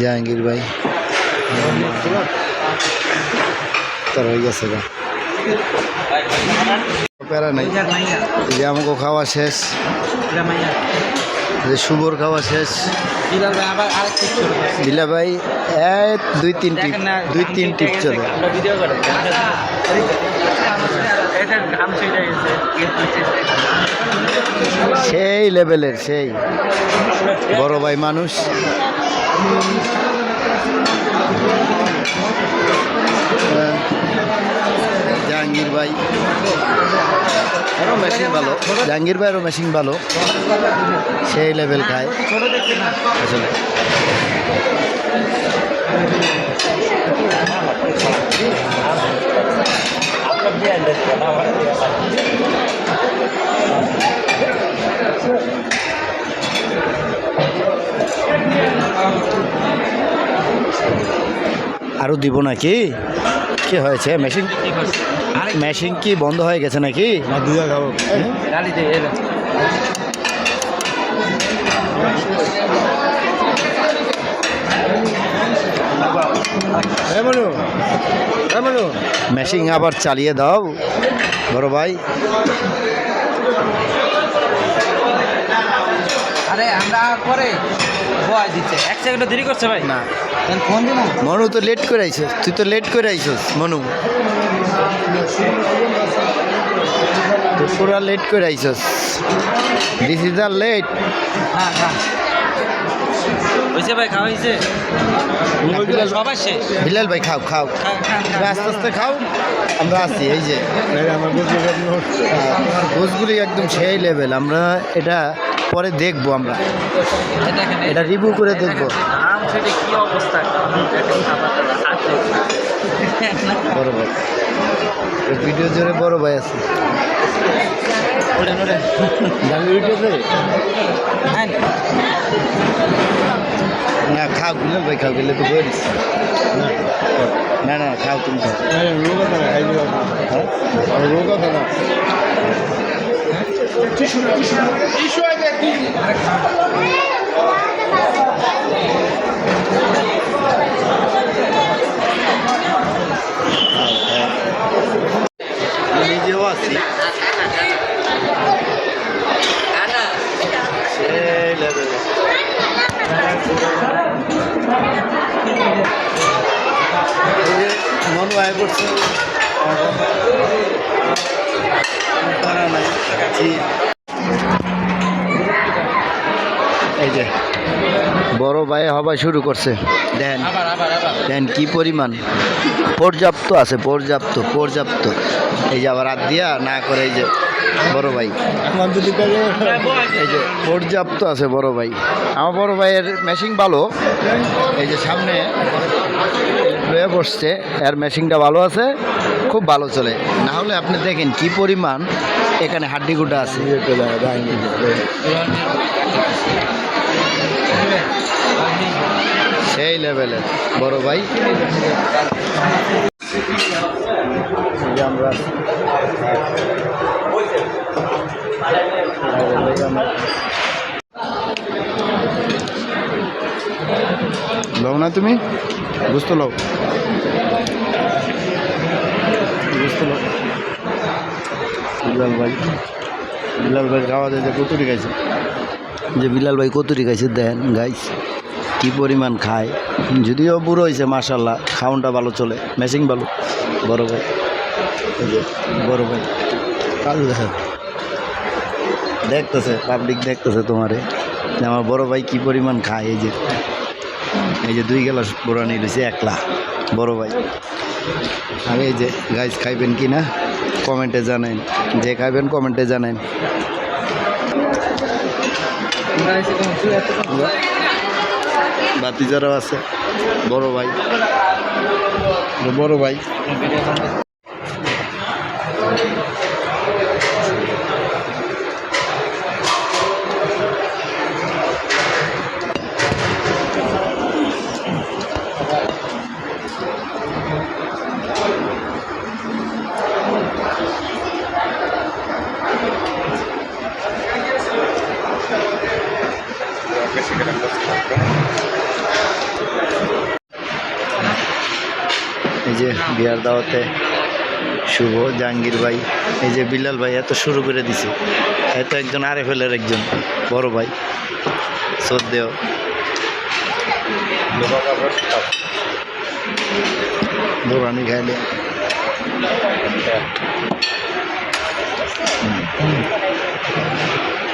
জাহাঙ্গীর ভাই। তোর হয়ে গেছে গা। প্যারা নাই। যে আমাকে খাওয়া শেষ। যে শুভর খাওয়া শেষ। দিলা ভাই এক দুই, তিন টিপ, দুই, তিন টিপ চলে। সেই লেভেলের, সেই। বড় ভাই মানুষ। জাহাঙ্গীর ভাই। আরও মেশিন ভালো। জাহাঙ্গীর ভাই আরও মেশিন ভালো। সেই লেভেল খায়। আসলে। আরও দিব নাকি? কি হয়েছে? মেশিন মেশিন কি বন্ধ হয়ে গেছে নাকি? মেশিন আবার চালিয়ে দাও বড় ভাই। আরে আমরা পরে বয় দিচ্ছে এক সেকেন্ড দেরি করছে ভাই। না। ফোন দিব? মনু তো লেট করে আইছস তুই তো লেট করে আইছস মনু। তুই পুরা লেট করে আইছস দিস ইজ দ্য লেট হ্যাঁ হ্যাঁ। হয়েছে ভাই খাওয়া হয়েছে? সবাই শেষ? বিলাল ভাই খাও খাও। খান, খান। তুমি আস্তে আস্তে খাও। আমরা আছি এই যে। একদম সেই লেভেল আমরা এটা পরে দেখব আমরা। এটা রিভিউ করে দেখব। আম সেটা কি অবস্থা? দেখেন খাবারটা আছে। বড় ভাই। ভিডিও জোরে বড় ভাই আছে। হ্যাঁ, না খাও বিলাল ভাই খাও গেলে তো বলিস না না খাও তুমি খাও। নিজেও আছি সেই level এই যে মন আয় করছে। তারা নাই। এই যে বড় ভাই হবা শুরু করছে। দেন। আবার আবার আবার। দেন কি পরিমাণ? পর্যাপ্ত আছে পর্যাপ্ত পর্যাপ্ত। এই যে আবার হাত দিয়া না করে এই যে বড় ভাই। এই যে পর্যাপ্ত আছে বড় ভাই। আমার বড় ভাইয়ের মেশিন ভালো। এই যে সামনে লয়ে বসছে এর মেশিনটা ভালো আছে খুব ভালো চলে। না হলে আপনি দেখেন কি পরিমাণ এখানে হাড্ডি গুড্ডা আছে। সেই লেভেলের, বড় ভাই। লও না তুমি, বুঝতে লও। বুঝতে লও। বিলাল ভাই। বিলাল ভাই খাওয়া যে কতুরি খাইছে। যে বিলাল ভাই কতুরি খাইছে দেন গাইস কি পরিমাণ খায়? যদিও বুড়ো হয়েছে মাশাল্লাহ খাউনটা ভালো চলে মেশিং ভালো। বড় ভাই যে বড় ভাই। কাল দেখতেছে পাবলিক দেখতেছে তোমারে। যে আমার বড় ভাই কি পরিমাণ খায় এই যে। এই যে দুই গেলাস পুরানি রয়েছে একলা। বড় ভাই। আর এই যে গাইস খাইবেন কি না? কমেন্টে জানেন যে খাবেন কমেন্টে জানেন বাতিজারাও আছে বড় ভাই। বড় ভাই। এই যে বিয়ার দাওয়াতে শুভ, জাহাঙ্গীর ভাই, এই যে বিলাল ভাই এত শুরু করে দিছে। এত একজন আরে ফেলের একজন বড় ভাই শ্রদ্ধে বোরানি খাইলে। হুম